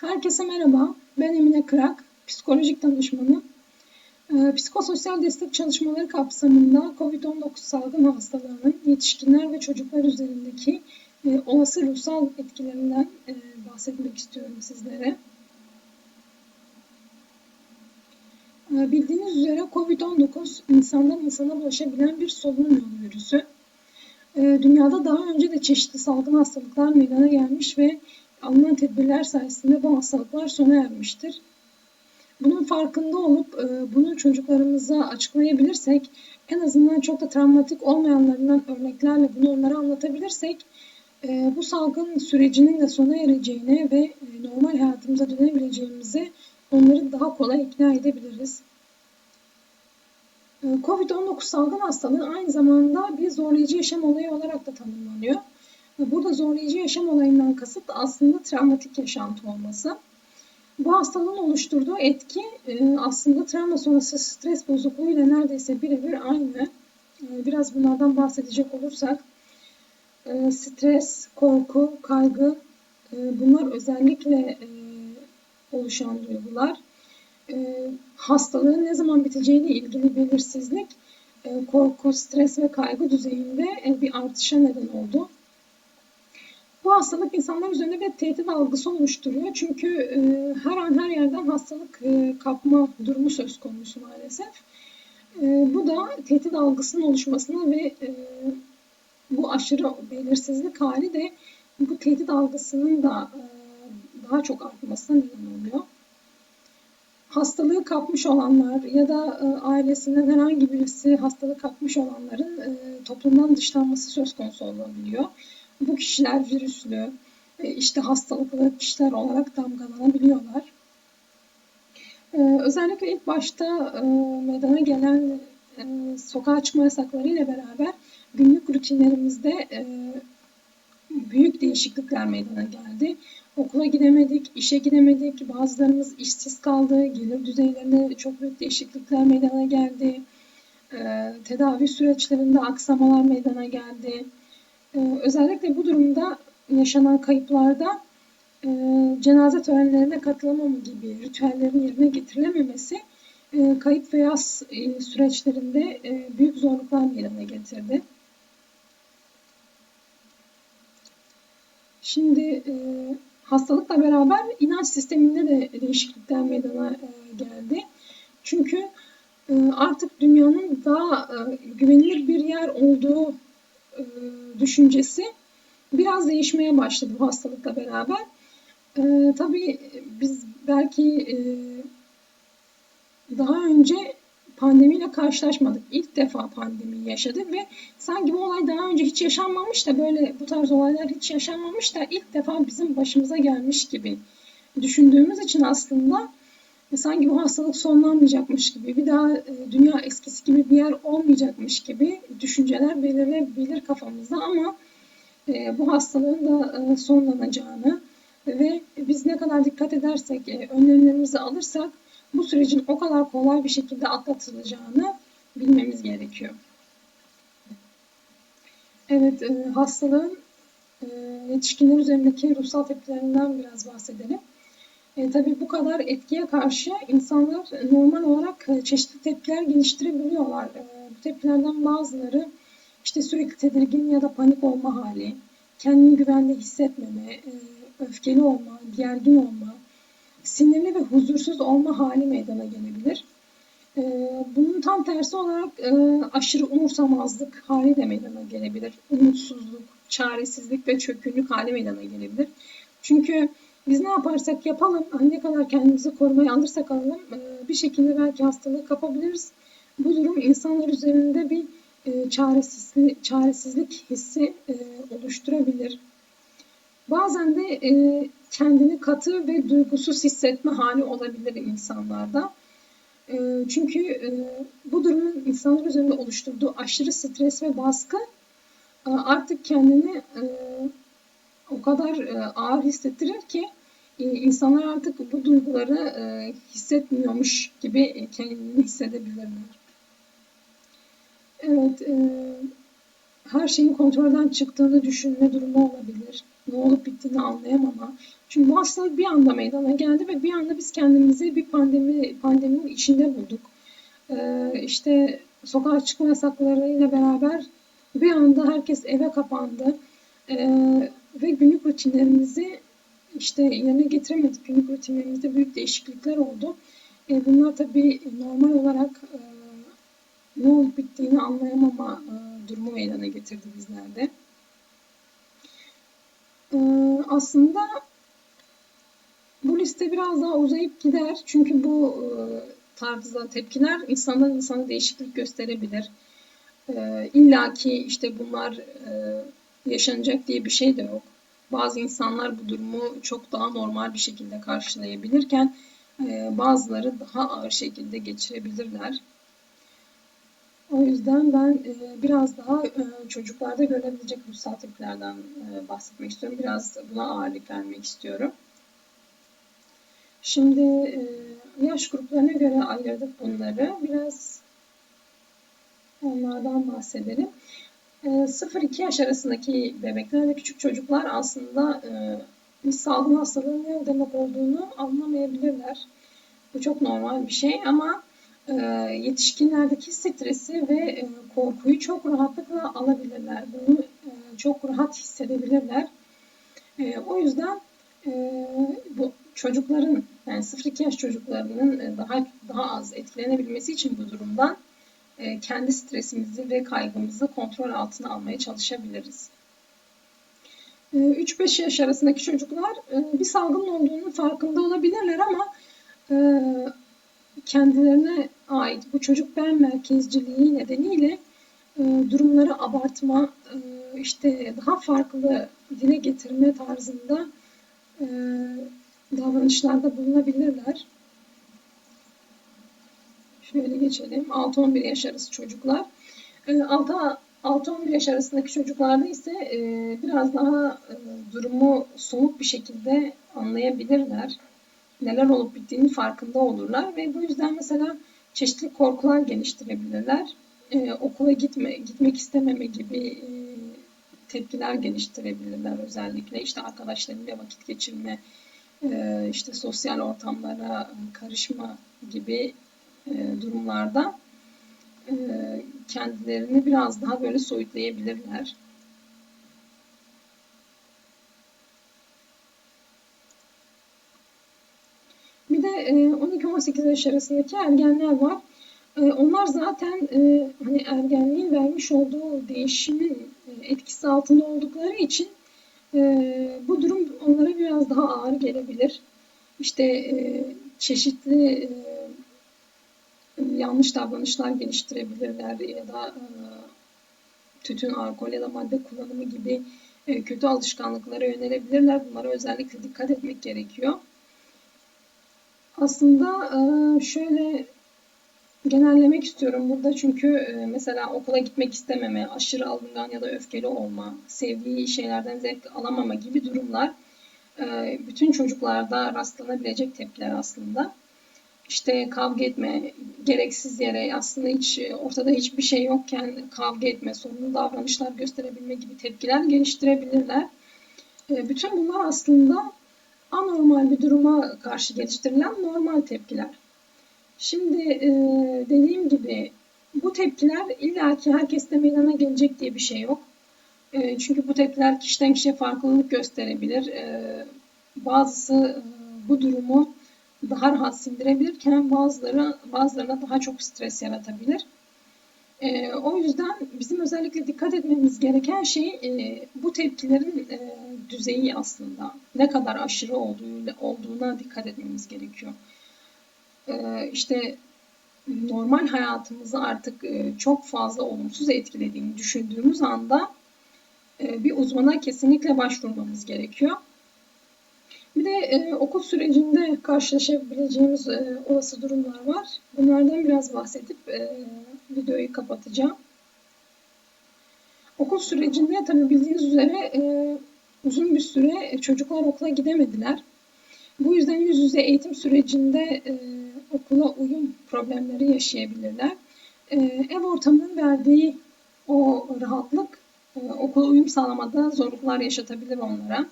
Herkese merhaba. Ben Emine Kırak, psikolojik danışmanı. Ee, psikososyal destek çalışmaları kapsamında COVID-19 salgın hastalığının yetişkinler ve çocuklar üzerindeki e, olası ruhsal etkilerinden e, bahsetmek istiyorum sizlere. E, bildiğiniz üzere COVID-19 insandan insana bulaşabilen bir solunum yolu virüsü. E, dünyada daha önce de çeşitli salgın hastalıklar meydana gelmiş ve alınan tedbirler sayesinde bu hastalıklar sona ermiştir. Bunun farkında olup e, bunu çocuklarımıza açıklayabilirsek, en azından çok da travmatik olmayanlarından örneklerle bunu onlara anlatabilirsek, e, bu salgın sürecinin de sona ereceğine ve e, normal hayatımıza dönebileceğimize onları daha kolay ikna edebiliriz. Covid-19 salgın hastalığı aynı zamanda bir zorlayıcı yaşam olayı olarak da tanımlanıyor. Burada zorlayıcı yaşam olayından kasıt aslında travmatik yaşantı olması. Bu hastalığın oluşturduğu etki e, aslında travma sonrası stres bozukluğu ile neredeyse birebir aynı. E, biraz bunlardan bahsedecek olursak e, stres, korku, kaygı bunlar özellikle oluşan duygular. Hastalığın ne zaman biteceğiyle ilgili belirsizlik korku, stres ve kaygı düzeyinde bir artışa neden oldu. Bu hastalık insanlar üzerinde bir tehdit algısı oluşturuyor. Çünkü e, her an her yerden hastalık e, kapma durumu söz konusu maalesef. E, bu da tehdit algısının oluşmasına ve e, bu aşırı belirsizlik hali de bu tehdit algısının da e, daha çok artmasına neden oluyor. Hastalığı kapmış olanlar ya da e, ailesinden herhangi birisi hastalığı kapmış olanların e, toplumdan dışlanması söz konusu olabiliyor bu kişiler virüslü, e, işte hastalıklı kişiler olarak damgalanabiliyorlar. E, özellikle ilk başta e, meydana gelen sokağa çıkma yasakları ile beraber günlük rutinlerimizde büyük değişiklikler meydana geldi. Okula gidemedik, işe gidemedik, bazılarımız işsiz kaldı, gelir düzeylerinde çok büyük değişiklikler meydana geldi. Tedavi süreçlerinde aksamalar meydana geldi. Ee, özellikle bu durumda yaşanan kayıplarda e, cenaze törenlerine katılamama gibi ritüellerin yerine getirilememesi e, kayıp veya e, süreçlerinde e, büyük zorluklar meydana getirdi. Şimdi hastalıkla beraber inanç sisteminde de değişiklikler meydana geldi. Çünkü artık dünyanın daha güvenilir bir yer olduğu e, düşüncesi biraz değişmeye başladı bu hastalıkla beraber. E, tabii biz belki e, daha önce pandemiyle karşılaşmadık. İlk defa pandemi yaşadık ve sanki bu olay daha önce hiç yaşanmamış da böyle bu tarz olaylar hiç yaşanmamış da ilk defa bizim başımıza gelmiş gibi düşündüğümüz için aslında sanki bu hastalık sonlanmayacakmış gibi, bir daha e, dünya eskisi gibi bir yer olmayacakmış gibi düşünceler belirlebilir kafamızda ama e, bu hastalığın da e, sonlanacağını ve biz ne kadar dikkat edersek, önlemlerimizi alırsak bu sürecin o kadar kolay bir şekilde atlatılacağını bilmemiz gerekiyor. Evet, hastalığın yetişkinler üzerindeki ruhsal tepkilerinden biraz bahsedelim. E, tabii bu kadar etkiye karşı insanlar normal olarak e, çeşitli tepkiler geliştirebiliyorlar. E, bu tepkilerden bazıları işte sürekli tedirgin ya da panik olma hali, kendini güvende hissetmeme, e, öfkeli olma, gergin olma, sinirli ve huzursuz olma hali meydana gelebilir. E, bunun tam tersi olarak e, aşırı umursamazlık hali de meydana gelebilir. Umutsuzluk, çaresizlik ve çökünlük hali meydana gelebilir. Çünkü biz ne yaparsak yapalım, hani ne kadar kendimizi korumaya alırsak alalım bir şekilde belki hastalığı kapabiliriz. Bu durum insanlar üzerinde bir çaresizlik, çaresizlik hissi oluşturabilir. Bazen de kendini katı ve duygusuz hissetme hali olabilir insanlarda. Çünkü bu durumun insanlar üzerinde oluşturduğu aşırı stres ve baskı artık kendini o kadar ağır hissettirir ki insanlar artık bu duyguları e, hissetmiyormuş gibi kendini hissedebilirler. Evet, e, her şeyin kontrolden çıktığını düşünme durumu olabilir. ne olup bittiğini anlayamama. Çünkü bu hastalık bir anda meydana geldi ve bir anda biz kendimizi bir pandemi pandeminin içinde bulduk. Ee, işte sokağa çıkma yasaklarıyla beraber bir anda herkes eve kapandı. Ee, ve günlük rutinlerimizi işte yerine getiremedik. Günlük rutinlerimizde büyük değişiklikler oldu. Ee, bunlar tabii normal olarak e, ne olup bittiğini anlayamama e, durumu meydana getirdi bizlerde. E, aslında bu liste biraz daha uzayıp gider. Çünkü bu e, tarzda tepkiler insandan insana değişiklik gösterebilir. E, İlla ki işte bunlar e, yaşanacak diye bir şey de yok. Bazı insanlar bu durumu çok daha normal bir şekilde karşılayabilirken e, bazıları daha ağır şekilde geçirebilirler. O yüzden ben e, biraz daha e, çocuklarda görülebilecek ruhsal tepkilerden bahsetmek istiyorum. Biraz buna ağırlık vermek istiyorum. Şimdi yaş gruplarına göre ayırdık bunları. Biraz onlardan bahsedelim. 0-2 yaş arasındaki bebekler ve küçük çocuklar aslında bir salgın hastalığın ne demek olduğunu anlamayabilirler. Bu çok normal bir şey ama e, yetişkinlerdeki stresi ve e, korkuyu çok rahatlıkla alabilirler. Bunu e, çok rahat hissedebilirler. O yüzden bu çocukların yani 0-2 yaş çocuklarının daha daha az etkilenebilmesi için bu durumdan kendi stresimizi ve kaygımızı kontrol altına almaya çalışabiliriz. 3-5 yaş arasındaki çocuklar bir salgın olduğunu farkında olabilirler ama kendilerine ait bu çocuk ben merkezciliği nedeniyle e, durumları abartma, e, işte daha farklı dile getirme tarzında e, davranışlarda bulunabilirler. Şöyle geçelim. 6-11 yaş arası çocuklar. 6-11 yaş arasındaki çocuklarda ise biraz daha durumu somut bir şekilde anlayabilirler neler olup bittiğini farkında olurlar ve bu yüzden mesela çeşitli korkular geliştirebilirler. Ee, okula gitme, gitmek istememe gibi e, tepkiler geliştirebilirler özellikle işte arkadaşlarıyla vakit geçirme, e, işte sosyal ortamlara karışma gibi e, durumlarda e, kendilerini biraz daha böyle soyutlayabilirler. Bir de 12-18 e, yaş arasındaki ergenler var. E, onlar zaten e, hani ergenliğin vermiş olduğu değişimin etkisi altında oldukları için bu durum onlara biraz daha ağır gelebilir. İşte çeşitli yanlış davranışlar geliştirebilirler ya da tütün, alkol ya da madde kullanımı gibi kötü alışkanlıklara yönelebilirler. Bunlara özellikle dikkat etmek gerekiyor. Aslında e, şöyle genellemek istiyorum burada çünkü e, mesela okula gitmek istememe, aşırı alıngan ya da öfkeli olma, sevdiği şeylerden zevk alamama gibi durumlar e, bütün çocuklarda rastlanabilecek tepkiler aslında. İşte kavga etme, gereksiz yere aslında hiç ortada hiçbir şey yokken kavga etme, sorunlu davranışlar gösterebilme gibi tepkiler geliştirebilirler. Bütün bunlar aslında anormal bir duruma karşı geliştirilen normal tepkiler. Şimdi e, dediğim gibi bu tepkiler illaki herkeste meydana gelecek diye bir şey yok. E, çünkü bu tepkiler kişiden kişiye farklılık gösterebilir. E, bazısı e, bu durumu daha rahat sindirebilirken bazıları bazılarına daha çok stres yaratabilir. E, o yüzden bizim özellikle dikkat etmemiz gereken şey e, bu tepkilerin e, düzeyi aslında. Ne kadar aşırı olduğu, olduğuna dikkat etmemiz gerekiyor. E, işte normal hayatımızı artık e, çok fazla olumsuz etkilediğini düşündüğümüz anda e, bir uzmana kesinlikle başvurmamız gerekiyor. Bir de e, okul sürecinde karşılaşabileceğimiz e, olası durumlar var. Bunlardan biraz bahsedip e, videoyu kapatacağım. Okul sürecinde tabi bildiğiniz üzere e, uzun bir süre çocuklar okula gidemediler. Bu yüzden yüz yüze eğitim sürecinde e, okula uyum problemleri yaşayabilirler. E, ev ortamının verdiği o rahatlık e, okula uyum sağlamada zorluklar yaşatabilir onlara.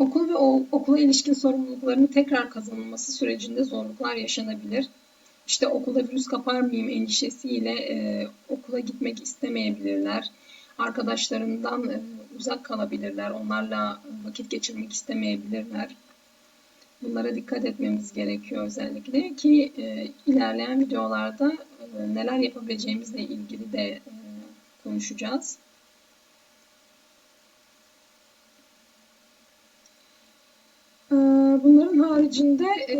Okul ve okula ilişkin sorumluluklarının tekrar kazanılması sürecinde zorluklar yaşanabilir. İşte okulda virüs kapar mıyım endişesiyle e, okula gitmek istemeyebilirler. Arkadaşlarından e, uzak kalabilirler. Onlarla vakit geçirmek istemeyebilirler. Bunlara dikkat etmemiz gerekiyor özellikle ki e, ilerleyen videolarda e, neler yapabileceğimizle ilgili de e, konuşacağız. E, haricinde e,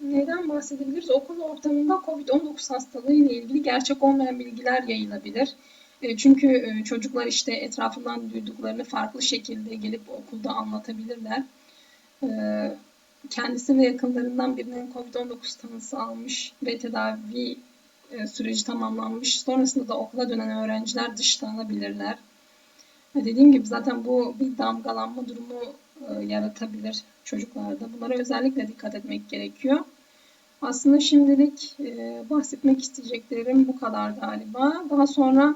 neden bahsedebiliriz? Okul ortamında COVID-19 hastalığı ile ilgili gerçek olmayan bilgiler yayılabilir. E, çünkü e, çocuklar işte etrafından duyduklarını farklı şekilde gelip okulda anlatabilirler. E, kendisi ve yakınlarından birinin COVID-19 tanısı almış ve tedavi e, süreci tamamlanmış. Sonrasında da okula dönen öğrenciler dışlanabilirler. Dediğim gibi zaten bu bir damgalanma durumu e, yaratabilir çocuklarda. Bunlara özellikle dikkat etmek gerekiyor. Aslında şimdilik e, bahsetmek isteyeceklerim bu kadar galiba. Daha sonra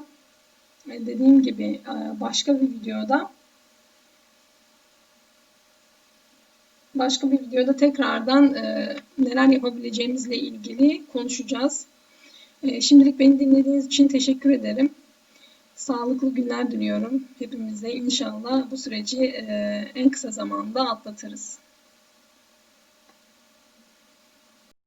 dediğim gibi başka bir videoda başka bir videoda tekrardan e, neler yapabileceğimizle ilgili konuşacağız. E, şimdilik beni dinlediğiniz için teşekkür ederim. Sağlıklı günler diliyorum hepimize. İnşallah bu süreci en kısa zamanda atlatırız.